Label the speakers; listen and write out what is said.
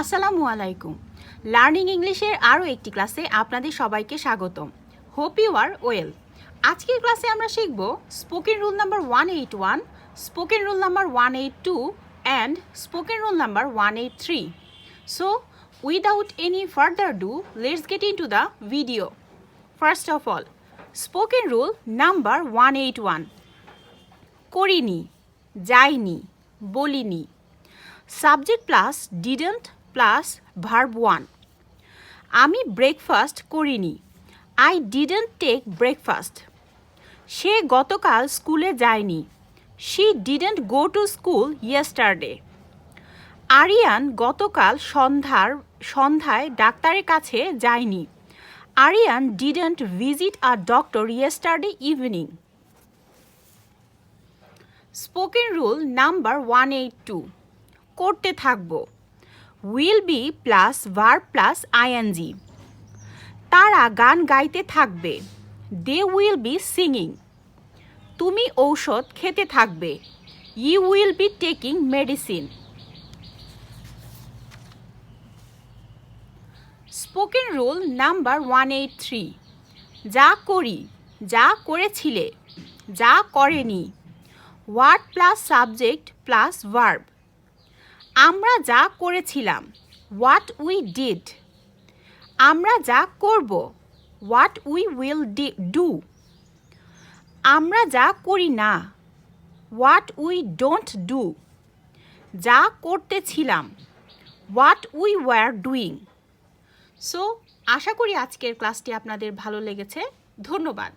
Speaker 1: আসসালামু আলাইকুম। লার্নিং ইংলিশের আরও একটি ক্লাসে আপনাদের সবাইকে স্বাগতম। হোপ ইউ আর ওয়েল আজকের ক্লাসে আমরা শিখব spoken rule number one eight one spoken rule number one eight two and spoken rule number one eight three so without any further do let's get into the video first of all spoken rule number one eight one করিনি, যাইনি, বলিনি। Subject plus didn't plus verb one আমি breakfast করিনি। I didn't take breakfast সে গতকাল স্কুলে যায়নি। She didn't go to school yesterday Aryan গতকাল সন্ধ্যার, সন্ধ্যায় ডাক্তারের কাছে যায়নি। Aryan didn't visit a doctor yesterday evening spoken rule number one eight two করতে থাকব। Will be plus verb plus ING তারা গান গাইতে থাকবে। দে উইল বি সিঙ্গিং তুমি ঔষধ খেতে থাকবে। You will be taking medicine spoken rule number one eight three যা করি, যা করেছিলে, যা করেনি। Word plus subject plus verb আমরা যা করেছিলাম হোয়াট উই ডিড আমরা যা করব হোয়াট উই উইল ডু আমরা যা করি না হোয়াট উই ডোন্ট ডু যা করতেছিলাম what we were doing so আশা করি আজকের ক্লাসটি আপনাদের ভালো লেগেছে। ধন্যবাদ।